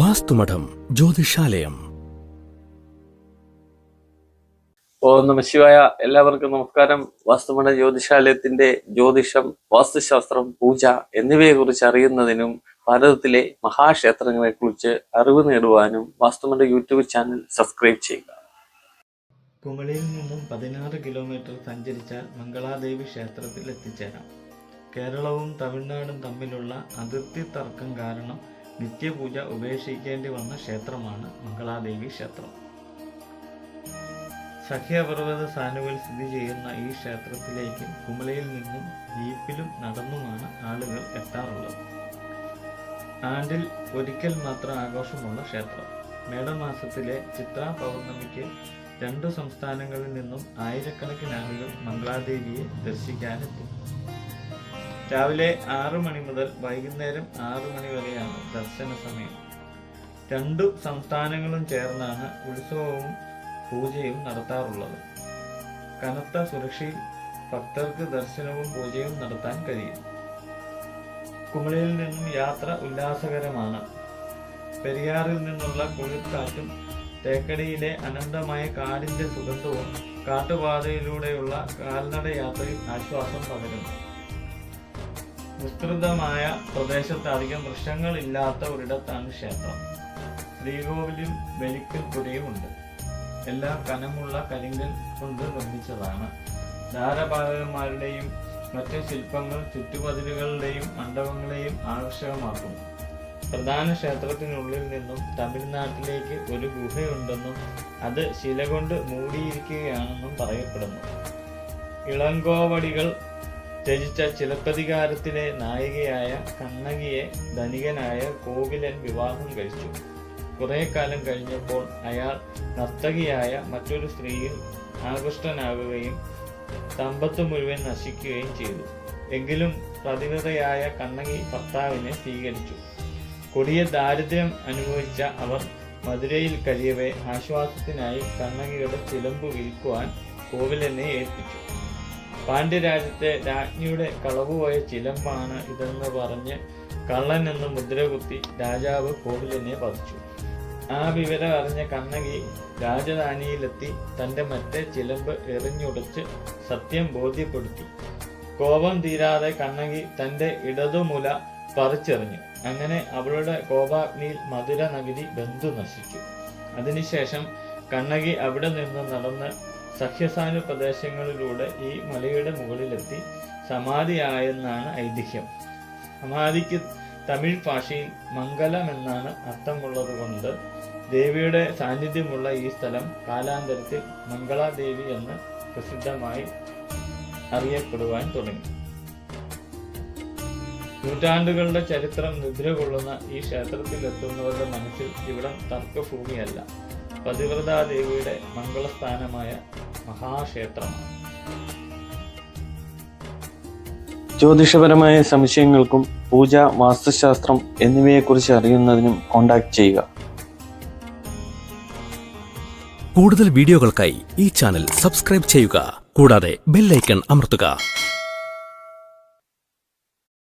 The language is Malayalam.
വാസ്തുമഠം ജ്യോതിഷാലയം. ഓ നമ ശിവായ. എല്ലാവർക്കും നമസ്കാരം. വാസ്തുമഠ ജ്യോതിഷാലയത്തിന്റെ ജ്യോതിഷം വാസ്തുശാസ്ത്രം പൂജ എന്നിവയെ കുറിച്ച് അറിയുന്നതിനും ഭാരതത്തിലെ മഹാക്ഷേത്രങ്ങളെ കുറിച്ച് അറിവ് നേടുവാനും വാസ്തുമഠ യൂട്യൂബ് ചാനൽ സബ്സ്ക്രൈബ് ചെയ്യുക. കുമളിയിൽ നിന്നും പതിനാറ് കിലോമീറ്റർ സഞ്ചരിച്ചാൽ മംഗളാദേവി ക്ഷേത്രത്തിൽ എത്തിച്ചേരാം കേരളവും തമിഴ്നാടും തമ്മിലുള്ള അതിർത്തി തർക്കം കാരണം നിത്യപൂജ ഉപേക്ഷിക്കേണ്ടി വന്ന ക്ഷേത്രമാണ് മംഗളാദേവി ക്ഷേത്രം. സഖ്യപർവത സാനുവിൽ സ്ഥിതി ചെയ്യുന്ന ഈ ക്ഷേത്രത്തിലേക്ക് കുമളിയിൽ നിന്നും ജീപ്പിലും നടന്നുമാണ് ആളുകൾ എത്താറുള്ളത്. ആണ്ടിൽ ഒരിക്കൽ മാത്രം ആഘോഷമുള്ള ക്ഷേത്രം. മേടമാസത്തിലെ ചിത്ര പൗർണമിക്ക് രണ്ടു സംസ്ഥാനങ്ങളിൽ നിന്നും ആയിരക്കണക്കിന് ആളുകൾ മംഗളാദേവിയെ ദർശിക്കാനെത്തും. രാവിലെ ആറു മണി മുതൽ വൈകുന്നേരം ആറു മണി വരെയാണ് ദർശന സമയം. രണ്ടു സംസ്ഥാനങ്ങളും ചേർന്നാണ് ഉത്സവവും പൂജയും നടത്താറുള്ളത്. കനത്ത സുരക്ഷയിൽ ഭക്തർക്ക് ദർശനവും പൂജയും നടത്താൻ കഴിയും. കുമളിയിൽ നിന്നും യാത്ര ഉല്ലാസകരമാണ്. പെരിയാറിൽ നിന്നുള്ള കുളിർക്കാറ്റും തേക്കടിയിലെ അനന്തമായ കാടിന്റെ സുഗന്ധവും കാട്ടുപാതയിലൂടെയുള്ള കാൽനട യാത്രയിൽ ആശ്വാസം പകരുന്നു. വിസ്തൃതമായ പ്രദേശത്ത് അധികം വൃക്ഷങ്ങളില്ലാത്ത ഒരിടത്താണ് ക്ഷേത്രം. ശ്രീകോവിലും ബലിക്കൽ പുരയും ഉണ്ട്. എല്ലാം കനമുള്ള കരിങ്കൽ കൊണ്ട് നിർമ്മിച്ചതാണ്. ധാരപാലകന്മാരുടെയും മറ്റ് ശില്പങ്ങൾ ചുറ്റുപതിലുകളുടെയും മണ്ഡപങ്ങളെയും ആകർഷകമാക്കുന്നു. പ്രധാന ക്ഷേത്രത്തിനുള്ളിൽ നിന്നും തമിഴ്നാട്ടിലേക്ക് ഒരു ഗുഹയുണ്ടെന്നും അത് ശില കൊണ്ട് മൂടിയിരിക്കുകയാണെന്നും പറയപ്പെടുന്നു. ഇളങ്കോവടികൾ രചിച്ച ചിലപ്പതികാരത്തിലെ നായികയായ കണ്ണകിയെ ധനികനായ കോവിലൻ വിവാഹം കഴിച്ചു. കുറെ കാലം കഴിഞ്ഞപ്പോൾ അയാൾ നർത്തകിയായ മറ്റൊരു സ്ത്രീയിൽ ആകൃഷ്ടനാകുകയും സമ്പത്ത് മുഴുവൻ നശിക്കുകയും ചെയ്തു. എങ്കിലും പ്രതിനിധയായ കണ്ണകി ഭർത്താവിനെ സ്വീകരിച്ചു. കൊടിയ ദാരിദ്ര്യം അനുഭവിച്ച അവർ മധുരയിൽ കഴിയവേ ആശ്വാസത്തിനായി കണ്ണകിയുടെ ചിലമ്പ് വിൽക്കുവാൻ കോവിലനെ ഏൽപ്പിച്ചു. പാണ്ഡ്യരാജ്യത്തെ രാജ്ഞിയുടെ കളവുപോയ ചിലമ്പാണ് ഇതെന്ന് പറഞ്ഞ് കള്ളൻ എന്ന് മുദ്രകുത്തി രാജാവ് കോവിലിനെ വധിച്ചു. ആ വിവരം അറിഞ്ഞ കണ്ണകി രാജധാനിയിലെത്തി തന്റെ മറ്റേ ചിലമ്പ് എറിഞ്ഞുടച്ച് സത്യം ബോധ്യപ്പെടുത്തി. കോപം തീരാതെ കണ്ണകി തന്റെ ഇടതുമുല പറിച്ചെറിഞ്ഞു. അങ്ങനെ അവളുടെ കോപാഗ്നിയിൽ മധുര നഗരി ബന്ധു നശിച്ചു. അതിനുശേഷം കണ്ണകി അവിടെ നിന്ന് നടന്ന് സഖ്യസാനു പ്രദേശങ്ങളിലൂടെ ഈ മലയുടെ മുകളിലെത്തി സമാധിയായെന്നാണ് ഐതിഹ്യം. സമാധിക്ക് തമിഴ് ഭാഷയിൽ മംഗലം എന്നാണ് അർത്ഥമുള്ളതുകൊണ്ട് ദേവിയുടെ സാന്നിധ്യമുള്ള ഈ സ്ഥലം കാലാന്തരത്തിൽ മംഗളാദേവി എന്ന് പ്രസിദ്ധമായി അറിയപ്പെടുവാൻ തുടങ്ങി. നൂറ്റാണ്ടുകളുടെ ചരിത്രം നിദ്ര കൊള്ളുന്ന ഈ ക്ഷേത്രത്തിൽ എത്തുന്നവരുടെ മനസ്സിൽ ഇവിടം തർക്കഭൂമിയല്ല. പതിവ്രതാദേവിയുടെ മംഗളസ്ഥാനമായ മഹാക്ഷേത്രമാണ് ജ്യോതിഷപരമായ സംശയങ്ങൾക്കും പൂജ വാസ്തുശാസ്ത്രം എന്നിവയെക്കുറിച്ച് അറിയുന്നതിനും കോൺടാക്ട് ചെയ്യുക. കൂടുതൽ വീഡിയോകൾക്കായി ഈ ചാനൽ സബ്സ്ക്രൈബ് ചെയ്യുക. കൂടാതെ ബെല്ലൈക്കൺ അമർത്തുക.